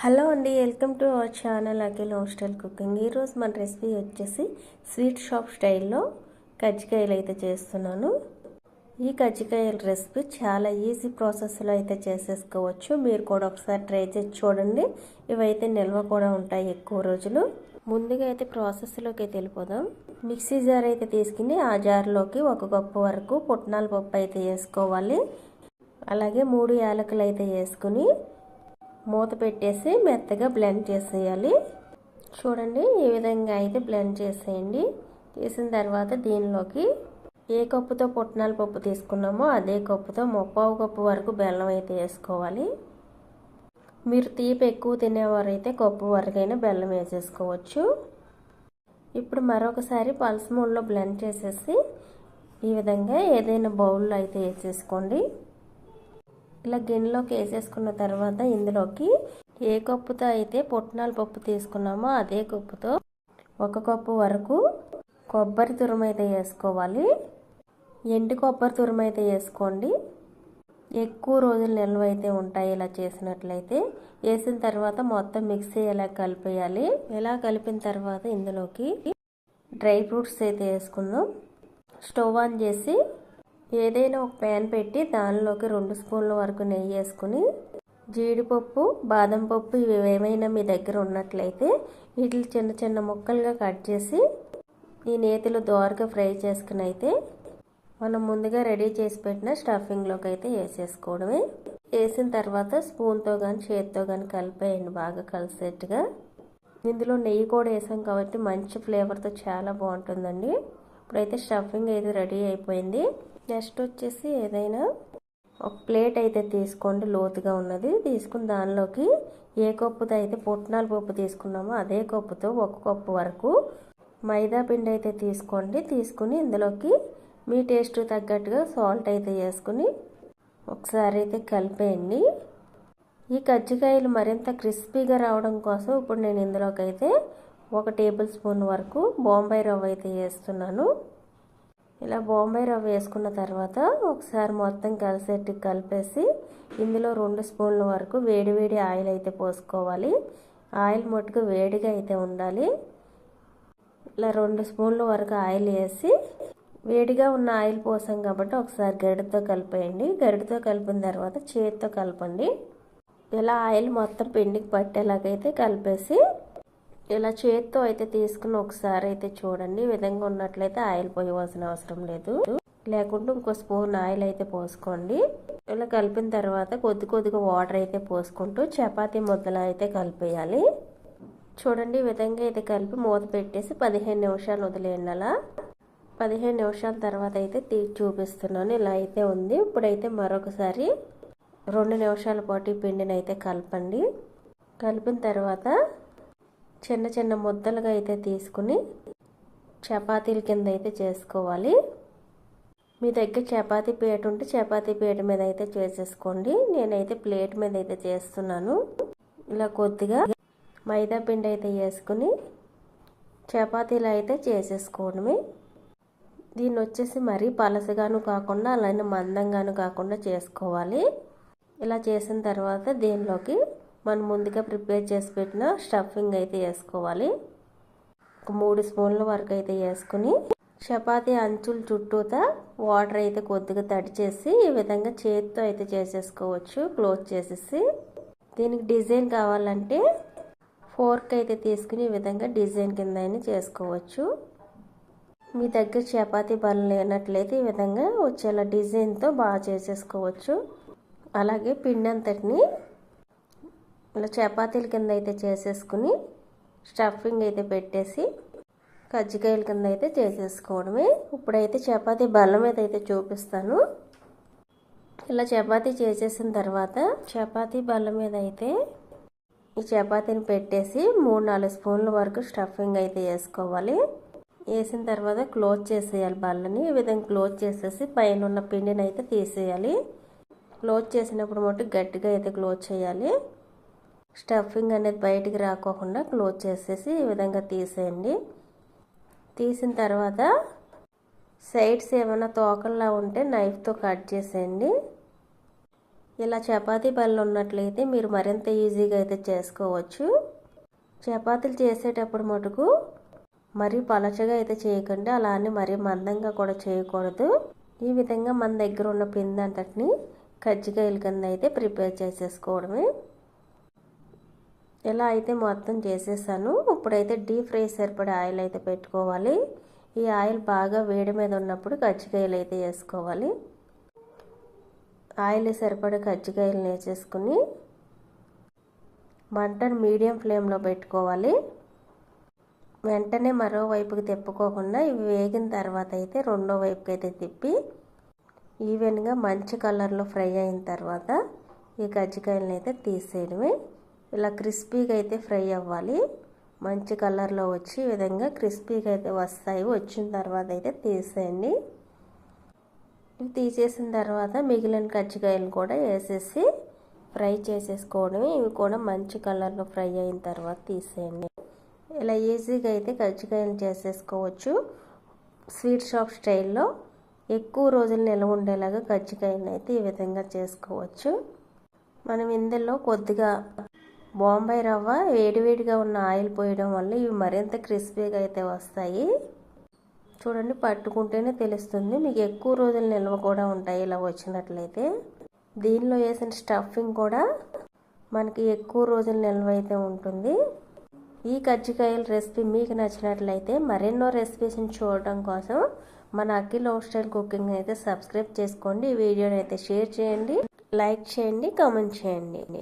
Hello అండి welcome to our channel Akhil hostel cooking. ఈరోజు మన రెసిపీ వచ్చేసి స్వీట్ షాప్ స్టైల్లో కజ్జికాయలు అయితే చేస్తున్నాను. ఈ కజ్జికాయల రెసిపీ చాలా ఈజీ ప్రాసెస్లో అయితే చేసేసుకోవచ్చు. మీరు కూడా ఒకసారి ట్రై చేసి చూడండి. ఇవైతే నిల్వ కూడా ఉంటాయి ఎక్కువ రోజులు. ముందుగా అయితే ప్రాసెస్లోకి అయితే వెళ్ళిపోదాం. మిక్సీ జార్ అయితే తీసుకుని ఆ జార్లోకి ఒక కప్పు వరకు పుట్నాల పప్పు అయితే వేసుకోవాలి. అలాగే మూడు యాలకులు అయితే వేసుకుని మూత పెట్టేసి మెత్తగా బ్లెండ్ చేసేయాలి. చూడండి ఈ విధంగా అయితే బ్లెండ్ చేసేయండి. చేసిన తర్వాత దీనిలోకి ఏ కప్పుతో పుట్నాల పప్పు తీసుకున్నామో అదే కప్పుతో ముప్పావు కప్పు వరకు బెల్లం అయితే వేసుకోవాలి. మీరు తీపి ఎక్కువ తినేవారైతే కప్పు వరకైనా బెల్లం వేసేసుకోవచ్చు. ఇప్పుడు మరొకసారి పల్స్ మూడ్లో బ్లెండ్ చేసేసి ఈ విధంగా ఏదైనా బౌల్లో అయితే వేసేసుకోండి. ఇలా గిన్నెలోకి వేసేసుకున్న తర్వాత ఇందులోకి ఏ కప్పుతో అయితే పుట్నాల పప్పు తీసుకున్నామో అదే కప్పుతో ఒక కప్పు వరకు కొబ్బరి తురుము అయితే వేసుకోవాలి. ఎండు కొబ్బరి తురుము అయితే వేసుకోండి. ఎక్కువ రోజులు నిల్వ అయితే ఉంటాయి ఇలా చేసినట్లయితే. వేసిన తర్వాత మొత్తం మిక్సీ ఎలా కలిపేయాలి. ఎలా కలిపిన తర్వాత ఇందులోకి డ్రై ఫ్రూట్స్ అయితే వేసుకుందాం. స్టవ్ ఆన్ చేసి ఏదైనా ఒక ప్యాన్ పెట్టి దానిలోకి రెండు స్పూన్ల వరకు నెయ్యి వేసుకుని జీడిపప్పు బాదం పప్పు ఇవి ఏమైనా మీ దగ్గర ఉన్నట్లయితే వీటిని చిన్న చిన్న ముక్కలుగా కట్ చేసి ఈ నేతిలో దోరగా ఫ్రై చేసుకుని అయితే మనం ముందుగా రెడీ చేసి పెట్టిన స్టఫింగ్లోకి అయితే వేసేసుకోవడమే. వేసిన తర్వాత స్పూన్తో కానీ చేతితో కానీ కలిపేయండి బాగా కలిసేట్టుగా. ఇందులో నెయ్యి కూడా వేసాం కాబట్టి మంచి ఫ్లేవర్తో చాలా బాగుంటుందండి. ఇప్పుడైతే స్టఫింగ్ అయితే రెడీ అయిపోయింది. నెక్స్ట్ వచ్చేసి ఏదైనా ఒక ప్లేట్ అయితే తీసుకోండి లోతుగా ఉన్నది. తీసుకుని దానిలోకి ఏ కప్పుతో అయితే పుట్నాల పప్పు తీసుకున్నామో అదే కప్పుతో ఒక కప్పు వరకు మైదా పిండి అయితే తీసుకోండి. తీసుకుని ఇందులోకి మీ టేస్ట్ తగ్గట్టుగా సాల్ట్ అయితే వేసుకుని ఒకసారి అయితే కలిపేయండి. ఈ కజ్జికాయలు మరింత క్రిస్పీగా రావడం కోసం ఇప్పుడు నేను ఇందులోకి అయితే ఒక టేబుల్ స్పూన్ వరకు బొంబాయి రవ్వ అయితే వేస్తున్నాను. ఇలా బొంబాయి రవ్వ వేసుకున్న తర్వాత ఒకసారి మొత్తం కలిసేట్టు కలిపేసి ఇందులో రెండు స్పూన్ల వరకు వేడి వేడి ఆయిల్ అయితే పోసుకోవాలి. ఆయిల్ మట్టుకు వేడిగా అయితే ఉండాలి. ఇలా రెండు స్పూన్ల వరకు ఆయిల్ వేసి వేడిగా ఉన్న ఆయిల్ పోసాం కాబట్టి ఒకసారి గరిటతో కలిపేయండి. గరిటతో కలిపిన తర్వాత చేతితో కలపండి. ఇలా ఆయిల్ మొత్తం పిండికి పట్టేలాగైతే కలిపేసి ఇలా చేత్తో అయితే తీసుకుని ఒకసారి అయితే చూడండి. విధంగా ఉన్నట్లయితే ఆయిల్ పోయవలసిన అవసరం లేదు. లేకుంటే ఇంకో స్పూన్ ఆయిల్ అయితే పోసుకోండి. ఇలా కలిపిన తర్వాత కొద్ది కొద్దిగా వాటర్ అయితే పోసుకుంటూ చపాతీ ముద్దలు అయితే కలిపేయాలి. చూడండి ఈ విధంగా అయితే కలిపి మూత పెట్టేసి పదిహేను నిమిషాలు వదిలేయండి అలా. పదిహేను నిమిషాల తర్వాత అయితే తీ చూపిస్తున్నాను. ఇలా అయితే ఉంది. ఇప్పుడైతే మరొకసారి రెండు నిమిషాల పాటు పిండిని అయితే కలపండి. కలిపిన తర్వాత చిన్న చిన్న ముద్దలుగా అయితే తీసుకుని చపాతీల కింద అయితే చేసుకోవాలి. మీ దగ్గర చపాతీ పీట ఉంటే చపాతీ పీట మీద అయితే చేసేసుకోండి. నేనైతే ప్లేట్ మీద అయితే చేస్తున్నాను. ఇలా కొద్దిగా మైదా పిండి అయితే వేసుకుని చపాతీలు అయితే చేసేసుకోవడమే దీన్ని వచ్చేసి మరీ పలసగాను కాకుండా అలానే మందంగాను కాకుండా చేసుకోవాలి. ఇలా చేసిన తర్వాత దీనిలోకి మనం ముందుగా ప్రిపేర్ చేసి పెట్టిన స్టఫింగ్ అయితే వేసుకోవాలి. ఒక మూడు స్పూన్ల వరకు అయితే వేసుకుని చపాతీ అంచుల చుట్టూతా వాటర్ అయితే కొద్దిగా తడి చేసి ఈ విధంగా చేతితో అయితే చేసేసుకోవచ్చు. క్లోజ్ చేసేసి దీనికి డిజైన్ కావాలంటే ఫోర్క్ అయితే తీసుకుని ఈ విధంగా డిజైన్ కింద అయినా చేసుకోవచ్చు. మీ దగ్గర చపాతీ బల్ల లేనట్లయితే ఈ విధంగా వచ్చేలా డిజైన్తో బాగా చేసేసుకోవచ్చు. అలాగే పిండి అంతటిని ఇలా చపాతీల కింద అయితే చేసేసుకుని స్టఫింగ్ అయితే పెట్టేసి కజ్జికాయల కింద అయితే చేసేసుకోవడమే. ఇప్పుడైతే చపాతీ బల్ల మీద అయితే చూపిస్తాను. ఇలా చపాతీ చేసేసిన తర్వాత చపాతీ బల్ల మీద అయితే ఈ చపాతీని పెట్టేసి మూడు నాలుగు స్పూన్ల వరకు స్టఫింగ్ అయితే వేసుకోవాలి. వేసిన తర్వాత క్లోజ్ చేసేయాలి బల్లని. ఈ విధంగా క్లోజ్ చేసేసి పైన ఉన్న పిండిని అయితే తీసేయాలి. క్లోజ్ చేసినప్పుడు మటు గట్టిగా అయితే క్లోజ్ చేయాలి. స్టఫింగ్ అనేది బయటికి రాకోకుండా క్లోజ్ చేసేసి ఈ విధంగా తీసేయండి. తీసిన తర్వాత సైడ్స్ ఏమైనా తోకల్లా ఉంటే నైఫ్తో కట్ చేసేయండి. ఇలా చపాతీ బళ్ళు ఉన్నట్లయితే మీరు మరింత ఈజీగా అయితే చేసుకోవచ్చు. చపాతీలు చేసేటప్పుడు మటుకు మరీ పలచగా అయితే చేయకండి. అలానే మరీ మందంగా కూడా చేయకూడదు. ఈ విధంగా మన దగ్గర ఉన్న పిండి అంతటిని కజ్జికాయల కింద అయితే ప్రిపేర్ చేసేసుకోవడమే. ఇలా అయితే మొత్తం చేసేసాను ఇప్పుడైతే డీప్ ఫ్రై సరిపడే ఆయిల్ అయితే పెట్టుకోవాలి. ఈ ఆయిల్ బాగా వేడి మీద ఉన్నప్పుడు కజ్జికాయలు అయితే వేసుకోవాలి. ఆయిల్ సరిపడే కజ్జికాయలు వేసేసుకుని మంటను మీడియం ఫ్లేమ్లో పెట్టుకోవాలి. వెంటనే మరోవైపుకి తిప్పుకోకుండా ఇవి వేగిన తర్వాత అయితే రెండో వైపుకి అయితే తిప్పి ఈవెన్గా మంచి కలర్లో ఫ్రై అయిన తర్వాత ఈ కజ్జికాయలను అయితే తీసేయడమే. ఇలా క్రిస్పీగా అయితే ఫ్రై అవ్వాలి. మంచి కలర్లో వచ్చి ఈ విధంగా క్రిస్పీగా అయితే వస్తాయి. వచ్చిన తర్వాత అయితే తీసేయండి. ఇవి తీసేసిన తర్వాత మిగిలిన కజ్జికాయలు కూడా వేసేసి ఫ్రై చేసేసుకోవడమే. ఇవి కూడా మంచి కలర్లో ఫ్రై అయిన తర్వాత తీసేయండి. ఇలా ఈజీగా అయితే కజ్జికాయలు చేసేసుకోవచ్చు. స్వీట్ షాప్ స్టైల్లో ఎక్కువ రోజులు నిల్వ ఉండేలాగా కజ్జికాయలను అయితే ఈ విధంగా చేసుకోవచ్చు. మనం ఇందులో కొద్దిగా బాంబాయి రవ్వ వేడివేడిగా ఉన్న ఆయిల్ పోయడం వల్ల ఇవి మరింత క్రిస్పీగా అయితే వస్తాయి. చూడండి పట్టుకుంటేనే తెలుస్తుంది. మీకు ఎక్కువ రోజులు నిల్వ కూడా ఉంటాయి ఇలా వచ్చినట్లయితే. దీనిలో వేసిన స్టఫింగ్ కూడా మనకి ఎక్కువ రోజులు నిల్వ అయితే ఉంటుంది. ఈ కజ్జికాయల రెసిపీ మీకు నచ్చినట్లయితే మరెన్నో రెసిపీస్ని చూడటం కోసం మన అఖిల్ హోమ్ స్టైల్ కుకింగ్ అయితే సబ్స్క్రైబ్ చేసుకోండి. ఈ వీడియోని అయితే షేర్ చేయండి లైక్ చేయండి కామెంట్ చేయండి.